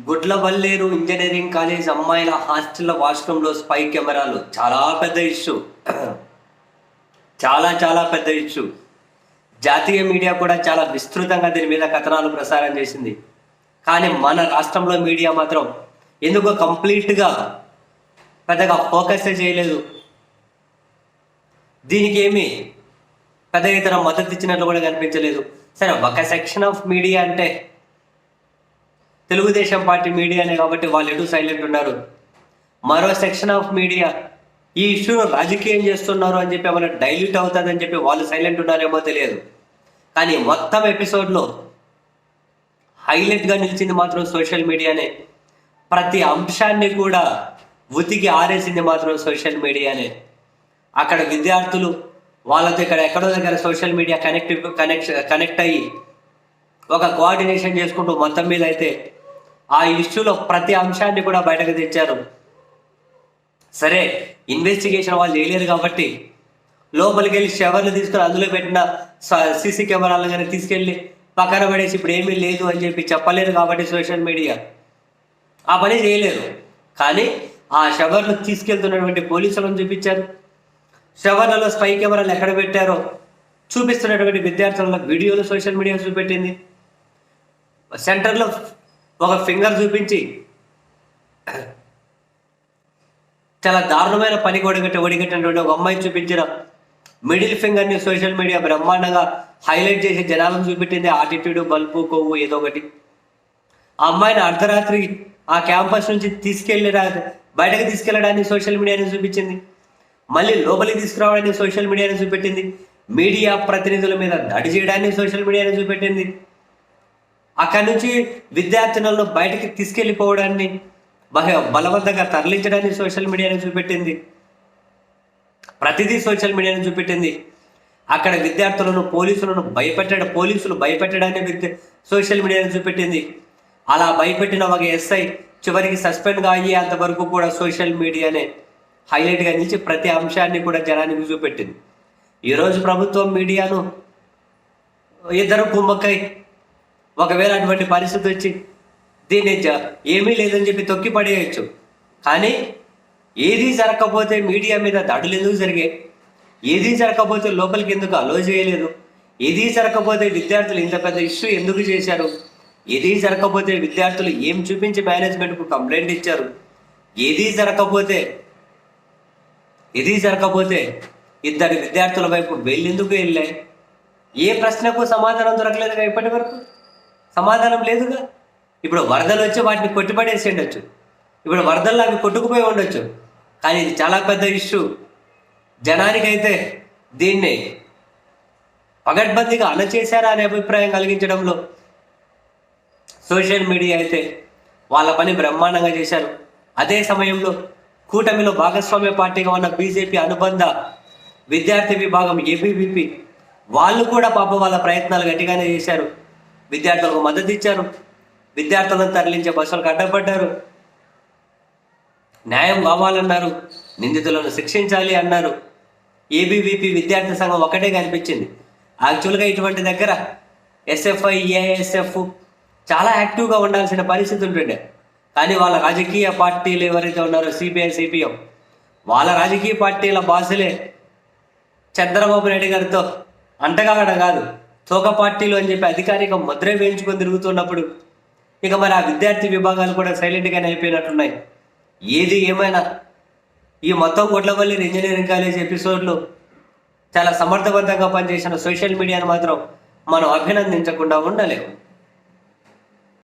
Gudlavalleru engineering college అమ్మాయిల hostel వాష్రూమ్లో spy కెమెరాలు. చాలా పెద్ద ఇష్యూ. చాలా చాలా పెద్ద ఇష్యూ. జాతీయ మీడియా కూడా చాలా విస్తృతంగా దీని మీద కథనాలు ప్రసారం చేసింది. కానీ మన రాష్ట్రంలో మీడియా మాత్రం ఎందుకో కంప్లీట్గా పెద్దగా ఫోకస్ చేయలేదు. దీనికి ఏమి పెద్ద ఇతర మద్దతు ఇచ్చినట్లు కూడా కనిపించలేదు. సరే ఒక సెక్షన్ ఆఫ్ మీడియా అంటే తెలుగుదేశం పార్టీ మీడియానే కాబట్టి వాళ్ళు ఎటు సైలెంట్ ఉన్నారు? మరో సెక్షన్ ఆఫ్ మీడియా ఈ ఇష్యూను రాజకీయం చేస్తున్నారు అని చెప్పి ఏమైనా డైల్యూట్ అవుతుందని చెప్పి వాళ్ళు సైలెంట్ ఉన్నారేమో తెలియదు. కానీ మొత్తం ఎపిసోడ్లో హైలైట్గా నిలిచింది మాత్రం సోషల్ మీడియానే. ప్రతి అంశాన్ని కూడా ఉతికి ఆరేసింది మాత్రం సోషల్ మీడియానే. అక్కడ విద్యార్థులు వాళ్ళతో ఇక్కడ ఎక్కడో దగ్గర social media connect connect connect అయ్యి ఒక కోఆర్డినేషన్ చేసుకుంటూ మొత్తం మీద అయితే ఆ ఇష్యూలో ప్రతి అంశాన్ని కూడా బయటకు తెచ్చారు. సరే ఇన్వెస్టిగేషన్ వాళ్ళు చేయలేరు కాబట్టి లోపలికి వెళ్ళి షవర్లు తీసుకుని అందులో పెట్టిన సీసీ కెమెరాలు కానీ తీసుకెళ్ళి పక్కన పడేసి ఇప్పుడు ఏమీ లేదు అని చెప్పి చెప్పలేరు కాబట్టి సోషల్ మీడియా ఆ పని చేయలేరు. కానీ ఆ షవర్లు తీసుకెళ్తున్నటువంటి పోలీసులను చూపించారు. షవర్లలో స్పై కెమెరాలు ఎక్కడ పెట్టారో చూపిస్తున్నటువంటి విద్యార్థుల వీడియోలు సోషల్ మీడియా చూపెట్టింది. సెంటర్లో ఒక ఫింగర్ చూపించి చాలా దారుణమైన పని ఒడిగట్టి ఒడిగట్టినటువంటి ఒక అమ్మాయి చూపించిన మిడిల్ ఫింగర్ని సోషల్ మీడియా బ్రహ్మాండంగా హైలైట్ చేసి జనాలను చూపెట్టింది ఆటిట్యూడ్ బల్బు కొవ్వు ఏదో ఒకటి. ఆ అమ్మాయిని అర్ధరాత్రి ఆ క్యాంపస్ నుంచి తీసుకెళ్ళి బయటకు తీసుకెళ్ళడానికి సోషల్ మీడియాని చూపించింది. మళ్ళీ లోపలికి తీసుకురావడానికి సోషల్ మీడియాని చూపెట్టింది. మీడియా ప్రతినిధుల మీద దాడి చేయడానికి సోషల్ మీడియాని చూపెట్టింది. అక్కడి నుంచి విద్యార్థినులను బయటకి తీసుకెళ్ళిపోవడాన్ని బహ బలవంతంగా తరలించడాన్ని సోషల్ మీడియాని చూపెట్టింది. ప్రతిదీ సోషల్ మీడియాని చూపెట్టింది. అక్కడ విద్యార్థులను పోలీసులను భయపెట్టడం పోలీసులు భయపెట్టడాన్ని విద్య సోషల్ మీడియాని చూపెట్టింది. అలా భయపెట్టిన ఒక ఎస్ఐ చివరికి సస్పెండ్గా అయ్యేంత వరకు కూడా సోషల్ మీడియానే హైలైట్గా నిలిచి ప్రతి అంశాన్ని కూడా జనానికి చూపెట్టింది ఈరోజు ప్రభుత్వం మీడియాను ఇద్దరు కుమ్మక్కై ఒకవేళ అటువంటి పరిస్థితి వచ్చి దీన్ని ఏమీ లేదని చెప్పి తొక్కి పడేయచ్చు. కానీ ఏది జరగకపోతే మీడియా మీద దాడులు ఎందుకు జరిగాయి? ఏది జరగకపోతే లోపలికి ఎందుకు అలో చేయలేదు? ఏది జరగకపోతే విద్యార్థులు ఇంత పెద్ద ఇష్యూ ఎందుకు చేశారు? ఏది జరగకపోతే విద్యార్థులు ఏం చూపించి మేనేజ్మెంట్కు కంప్లైంట్ ఇచ్చారు? ఏది జరగకపోతే ఇది జరగకపోతే ఇద్దరు విద్యార్థుల వైపు వెళ్ళేందుకు వెళ్ళాయి? ఏ ప్రశ్నకు సమాధానం దొరకలేదుగా ఇప్పటి వరకు? సమాధానం లేదుగా? ఇప్పుడు వరదలు వచ్చి వాటిని కొట్టిపడేసి ఉండొచ్చు. ఇప్పుడు వరదల్లో అవి కొట్టుకుపోయి ఉండొచ్చు. కానీ ఇది చాలా పెద్ద ఇష్యూ. జనానికైతే దీన్ని పగడ్బందీగా అణచేశారా అనే అభిప్రాయం కలిగించడంలో సోషల్ మీడియా అయితే వాళ్ళ పని బ్రహ్మాండంగా చేశారు. అదే సమయంలో కూటమిలో భాగస్వామ్య పార్టీగా ఉన్న బీజేపీ అనుబంధ విద్యార్థి విభాగం ఏబీవీపీ వాళ్ళు కూడా పాప వాళ్ళ ప్రయత్నాలు గట్టిగానే చేశారు. విద్యార్థులకు మద్దతు ఇచ్చారు విద్యార్థులను తరలించే బస్సులకు అడ్డపడ్డారు. న్యాయం కావాలన్నారు. నిందితులను శిక్షించాలి అన్నారు. ఏబీవీపీ విద్యార్థి సంఘం ఒకటే కనిపించింది యాక్చువల్గా ఇటువంటి దగ్గర ఎస్ఎఫ్ఐ ఏఎస్ఎఫ్ చాలా యాక్టివ్గా ఉండాల్సిన పరిస్థితి ఉంటుండే. కానీ వాళ్ళ రాజకీయ పార్టీలు ఎవరైతే ఉన్నారో సిపిఐ సిపిఎం వాళ్ళ రాజకీయ పార్టీల బాసులే చంద్రబాబు నాయుడు గారితో అంటగలడం కాదు. తోక పార్టీలు అని చెప్పి అధికారిక ముద్ర వేయించుకొని తిరుగుతున్నప్పుడు ఇక మరి ఆ విద్యార్థి విభాగాలు కూడా సైలెంట్గానే అయిపోయినట్టున్నాయి. ఏది ఏమైనా ఈ మొత్తం కొట్లపల్లి ఇంజనీరింగ్ కాలేజ్ ఎపిసోడ్లో చాలా సమర్థవంతంగా పనిచేసిన సోషల్ మీడియాను మాత్రం మనం అభినందించకుండా ఉండలేము.